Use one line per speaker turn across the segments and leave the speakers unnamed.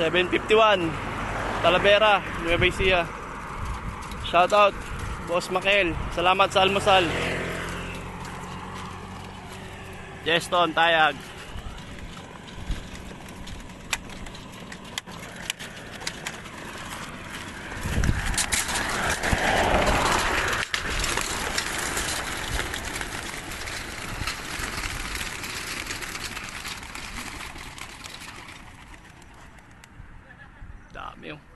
751 Talavera, Nueva Ecija. Shout out Boss Makel. Salamat sa almusal. Jeston Tayag. Dami oh.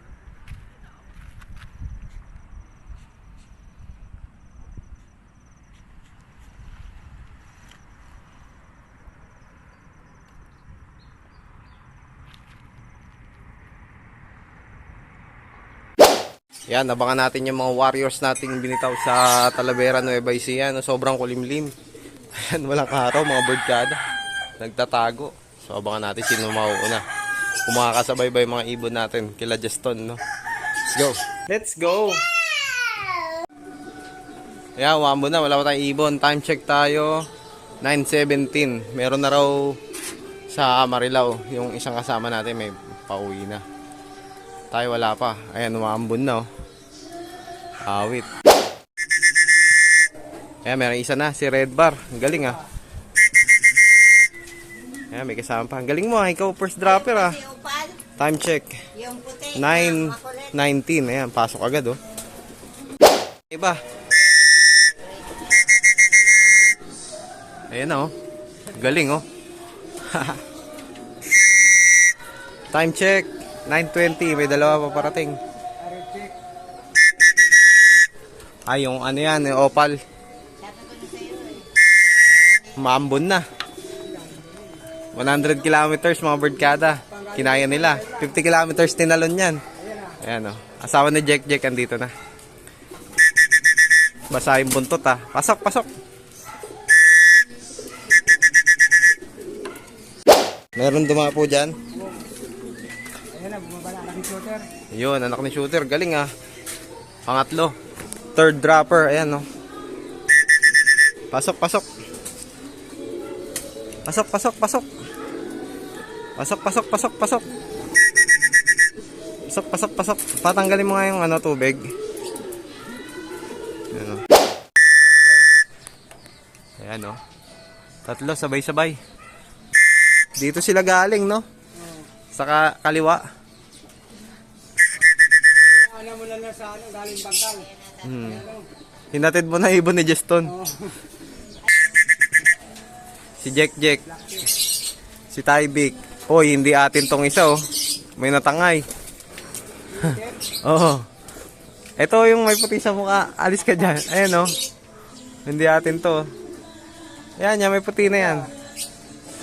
Yan, abangan natin yung mga warriors nating binitaw sa Talavera, Nueva Ecija. No? Sobrang kulimlim. Ayan, walang araw, mga birdkada. Nagtatago. So, abangan natin sino mauuna. Kung makakasabay ba yung mga ibon natin kila Juston, no? Let's go! Let's go! Ayan, wambo na. Wala pa tayong ibon. Time check tayo. 9.17. Meron na raw sa Marilao. Yung isang kasama natin may pauwi na. Tayo wala pa. Ayan, umambon na oh. Awit. Ayan, meron isa na. Si Red Bar. Galing ah. Ayan, may kasama pa. Ang galing mo ah. Ikaw first dropper ah.
Si Opal,
Time check.
yung puti na makulit.
9.19. Ayan, pasok agad oh. Iba. Ayan oh. Galing oh. Time check. 9.20. May dalawa pa parating. Ay, yung ano yan, yung opal.
Eh.
Maambon na. 100 kilometers mga birdkada. Kinaya nila. 50 kilometers tinalon yan. Ayan o. Asawa ni Jack Jack andito na. Basa yung buntot ah. Pasok, pasok. Meron dumapo dyan.
Ayan na, bumaba na anak ni shooter.
Yun, anak ni shooter. Galing ah. Pangatlo. Third dropper. Ayan oh. Pasok, pasok. Pasok, pasok, pasok. Pasok, pasok, pasok, pasok. Pasok, pasok, pasok. Patanggalin mo nga yung ano, tubig. Ayan oh. Ayan oh. Tatlo, sabay-sabay. Dito sila galing, no? Sa ka- kaliwa.
Alam mo na lang sa ano, galing bangkal.
Hmm. Hinatid mo na ibon ni Juston. Si Jack Jack. Si Tybik. Hoy, hindi atin tong isa oh. May natangay. Oo. Ito yung may puti sa mukha. Alis ka dyan. Ayan oh. Hindi atin to. Yan, yan may puti na yan.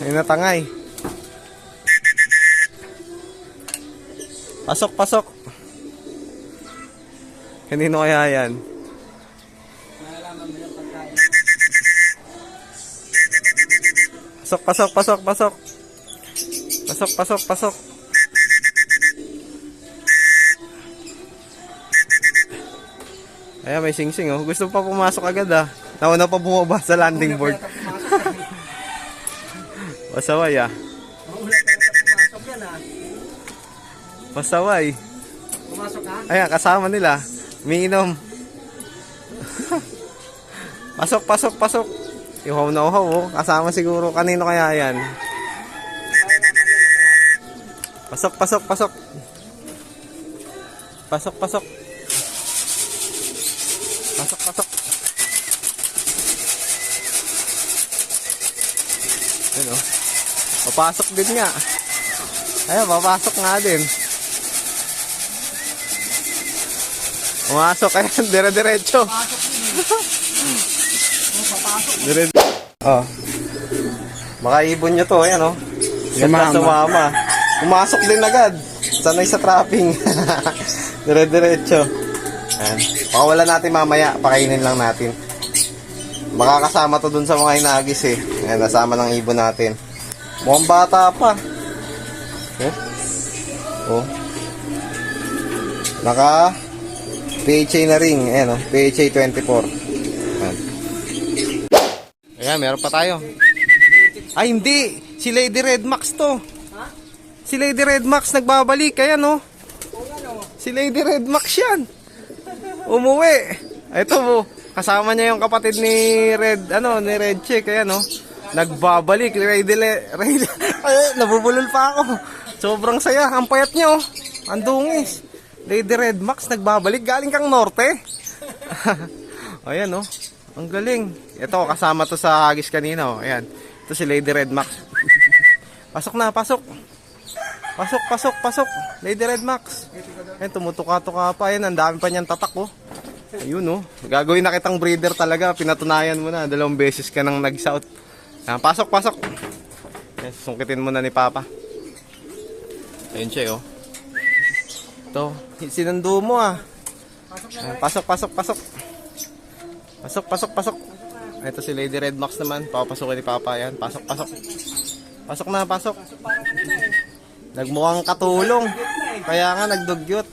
May natangay. Pasok, pasok. Kanino kaya yan? Pasok, pasok, pasok, pasok. Pasok, pasok, pasok. Ayan, may sing-sing oh. Gusto pa pumasok agad ah. Nauna pa bumaba sa landing board. Pasaway ah. Pasaway.
Pumasok ka?
Ayan, kasama nila. Miinom. pasok, pasok, pasok. Ihaw na uhaw, oh. Kasama siguro. Kanino kaya yan? Pasok, pasok, pasok. Pasok, pasok. Pasok, pasok. Ano? Papasok din nga. Ayun, papasok nga din. Pumasok ayan, dire-diretso. Dire Oh. Makaibon nyo to, ayan oh. Ganda sa mama. Pumasok din agad. Sanay sa trapping. dire-diretso. Ayan. Pakawala natin mamaya, pakainin lang natin. Makakasama to dun sa mga inagis eh. Ayan, nasama ng ibon natin. Mukhang bata pa. Oh. Oh. Naka PHA na ring. Ayan o. PHA 24. Ayan. Ayan, meron pa tayo. Ay, hindi. Si Lady Red Max to. Si Lady Red Max nagbabalik. Ayan oh. Si Lady Red Max yan. Umuwi. Ito mo. Kasama niya yung kapatid ni Red, ano, ni Red Chick. Ayan oh. Nagbabalik. Lady Le, Red, ay, nabubulol pa ako. Sobrang saya. Ang payat niya oh. Ang dungis. Lady Red Max nagbabalik. Galing kang norte. Ayan oh. Ang galing. Ito, kasama to sa Agis kanina oh. Ayan. Ito si Lady Red Max. Pasok na, pasok. Pasok, pasok, pasok. Lady Red Max. Ayan, tumutuka-tuka pa. Ayan, ang dami pa niyang tatak oh. Ayun oh. Gagawin na kitang breeder talaga. Pinatunayan mo na. Dalawang beses ka nang nag-south. Ayan, pasok, pasok. Ayan, sungkitin mo na ni Papa. Ayun siya oh. Ito, sinundo mo ah. Ayan, pasok, pasok, pasok. Pasok, pasok, pasok. Ito si Lady Red Max naman. Papasukin ni Papa yan. Pasok, pasok. Pasok na, pasok. Nagmukhang katulong. Kaya nga, nagdugyot.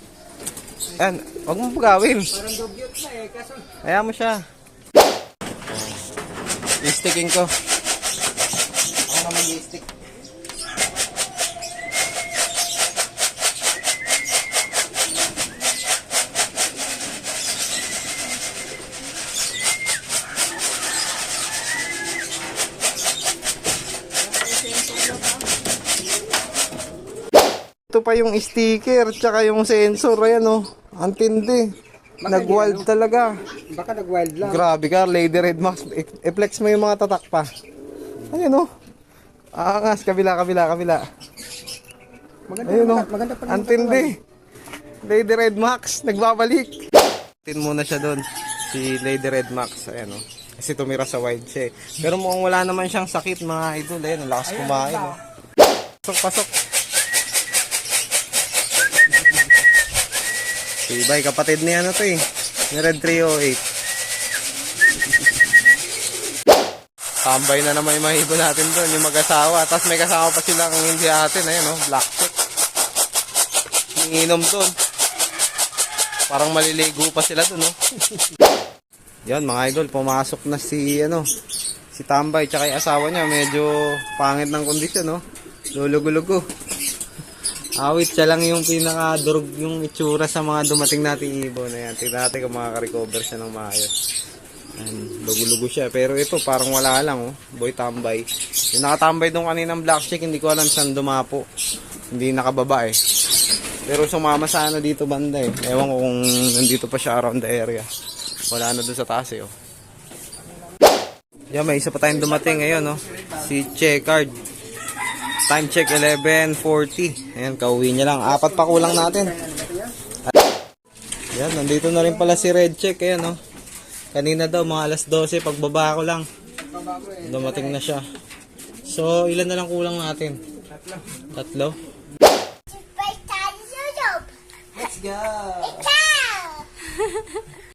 Yan, huwag mo gawin.
Parang dugyot na eh. Kaso,
Kaya mo siya. I-sticking ko.
ako naman i-stick.
Pa yung sticker, tsaka yung sensor. Ayan oh. Ang tindi. Nag-wild talaga.
Baka nag-wild lang.
Grabe ka, Lady Red Max. I-flex mo yung mga tatak pa. Ayun oh. Aangas, kabila, kabila, kabila.
Maganda,
Ayun oh.
maganda pa
Ang tindi. Lady Red Max, nagbabalik. Tin muna siya doon. Si Lady Red Max. Ayan oh. Kasi tumira sa wide siya eh. Pero mukhang wala naman siyang sakit mga idol. Ayan, ang lakas kumain oh. Pasok, pasok. Tibay, kapatid ni ano to eh. Ni Red 308. Tambay na naman yung mga ibon natin doon, yung mag-asawa. Tapos may kasama pa silang hindi atin, ayun oh, black check. Nanginom doon. Parang maliligo pa sila doon, oh. Yan, mga idol, pumasok na si, ano, si Tambay, tsaka yung asawa niya, medyo pangit ng kondisyon, oh. Lulugo-lugo. Awit siya lang yung pinaka-durog yung itsura sa mga dumating nating ibon na yan. Tingnan natin kung makaka-recover siya ng maayos. Ayan, lugo-lugo siya. Pero ito, parang wala lang, oh. Boy tambay. Yung nakatambay doon kaninang black chick, hindi ko alam saan dumapo. Hindi nakababa, eh. Pero sumama sana dito banda, eh. Ewan ko kung nandito pa siya around the area. Wala na doon sa taas, eh, oh. Yan, may isa pa tayong dumating ngayon, no? Si Checard. Time check 11.40. Ayan, kauwi niya lang. Apat pa kulang natin. Yan, nandito na rin pala si Red Check. Ayan, no? Kanina daw, mga alas 12, pagbaba ko lang. Dumating na siya. So, ilan na lang kulang natin? Tatlo.
YouTube.
Let's go!
Ikaw!